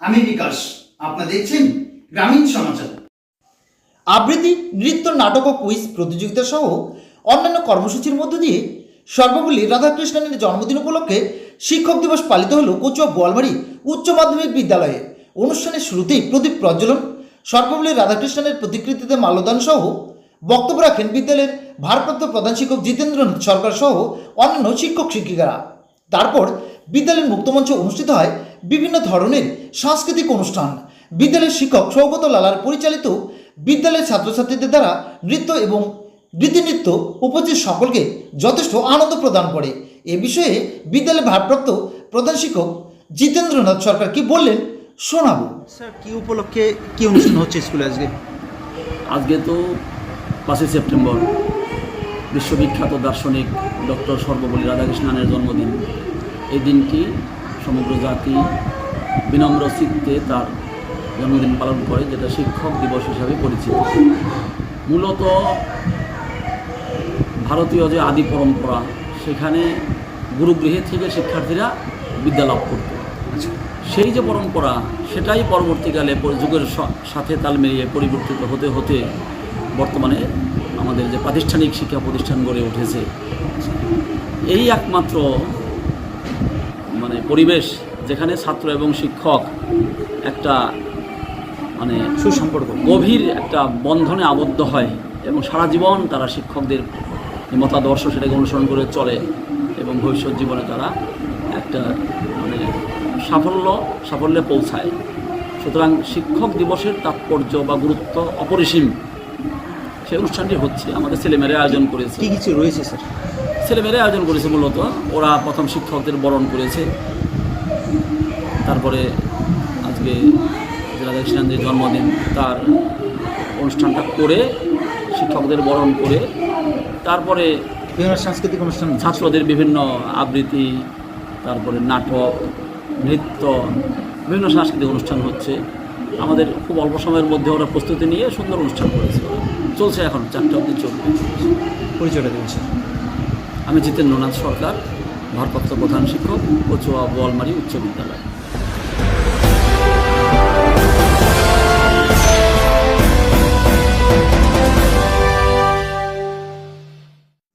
আমি বিকাশ, আপনারা দেখছেন গ্রামীণ সমাচার। আবৃত্তি, নৃত্য, নাটক ও কুইজ প্রতিযোগিতা সহ অন্যান্য কর্মসূচির মধ্য দিয়ে সর্বপল্লী রাধাকৃষ্ণনের জন্মদিন উপলক্ষে শিক্ষক দিবস পালিত হল কচুয়া বোয়ালমারি উচ্চ মাধ্যমিক বিদ্যালয়ে। অনুষ্ঠানের শুরুতেই প্রদীপ প্রজ্বলন, সর্বপল্লী রাধাকৃষ্ণনের প্রতিকৃতিতে মাল্যদান সহ বক্তব্য রাখেন বিদ্যালয়ের ভারপ্রাপ্ত প্রধান শিক্ষক জিতেন্দ্রনাথ সরকার সহ অন্যান্য শিক্ষক শিক্ষিকারা তারপর বিদ্যালয়ের মুক্তমঞ্চে অনুষ্ঠিত হয় বিভিন্ন ধরনের সাংস্কৃতিক অনুষ্ঠান। বিদ্যালয়ের শিক্ষক সৌগত লালার পরিচালিত বিদ্যালয়ের ছাত্রছাত্রীদের দ্বারা নৃত্য এবং রীতিনৃত্য উপস্থিত সকলকে যথেষ্ট আনন্দ প্রদান করে। এ বিষয়ে বিদ্যালয়ের ভারপ্রাপ্ত প্রধান শিক্ষক জিতেন্দ্রনাথ সরকার কি বললেন শোনাবো। স্যার কি উপলক্ষে কি অনুষ্ঠান হচ্ছে স্কুলে আজকে? আজকে তো পাঁচই সেপ্টেম্বর বিশ্ববিখ্যাত দার্শনিক ডক্টর সর্বপল্লী রাধাকৃষ্ণনের জন্মদিন। এই দিনটি সমগ্র জাতি বিনম্র চিত্তে তার জন্মদিন পালন করে, যেটা শিক্ষক দিবস হিসাবে পরিচিত। মূলত ভারতীয় যে আদি পরম্পরা, সেখানে গুরুগৃহে থেকে শিক্ষার্থীরা বিদ্যা লাভ করত। সেই যে পরম্পরা, সেটাই পরবর্তীকালে যুগের সাথে তাল মিলিয়ে পরিবর্তিত হতে হতে বর্তমানে আমাদের যে প্রাতিষ্ঠানিক শিক্ষা প্রতিষ্ঠান গড়ে উঠেছে। এই একমাত্র মানে পরিবেশ যেখানে ছাত্র এবং শিক্ষক একটা মানে সুসম্পর্ক। গভীর একটা বন্ধনে আবদ্ধ হয় এবং সারা জীবন তারা শিক্ষকদের মতাদর্শ সেটাকে অনুসরণ করে চলে এবং ভবিষ্যৎ জীবনে তারা একটা মানে সাফল্য সাফল্যে পৌঁছায়। সুতরাং শিক্ষক দিবসের তাৎপর্য বা গুরুত্ব অপরিসীম। সেই অনুষ্ঠানটি হচ্ছে আমাদের ছেলেমেয়েরা আয়োজন করেছে। কি কিছু রয়েছে স্যার? ছেলেমেয়েরা আয়োজন করেছে মূলত। ওরা প্রথম শিক্ষকদের বরণ করেছে। তারপরে আজকে যে রাধাকৃষ্ণন যে জন্মদিন তার অনুষ্ঠানটা করে শিক্ষকদের বরণ করে তারপরে বিভিন্ন সাংস্কৃতিক অনুষ্ঠান ছাত্রদের বিভিন্ন আবৃত্তি তারপরে নাটক নৃত্য বিভিন্ন সাংস্কৃতিক অনুষ্ঠান হচ্ছে। আমাদের খুব অল্প সময়ের মধ্যে ওরা প্রস্তুতি নিয়ে সুন্দর অনুষ্ঠান করেছে। চলছে এখন চারটে অবধি চলবে। পরিচয়টা স্যার। আমি জিতেন্দ্রনাথ সরকার ভারপ্রাপ্ত প্রধান শিক্ষক কচুয়া বোয়ালমারি উচ্চ বিদ্যালয়।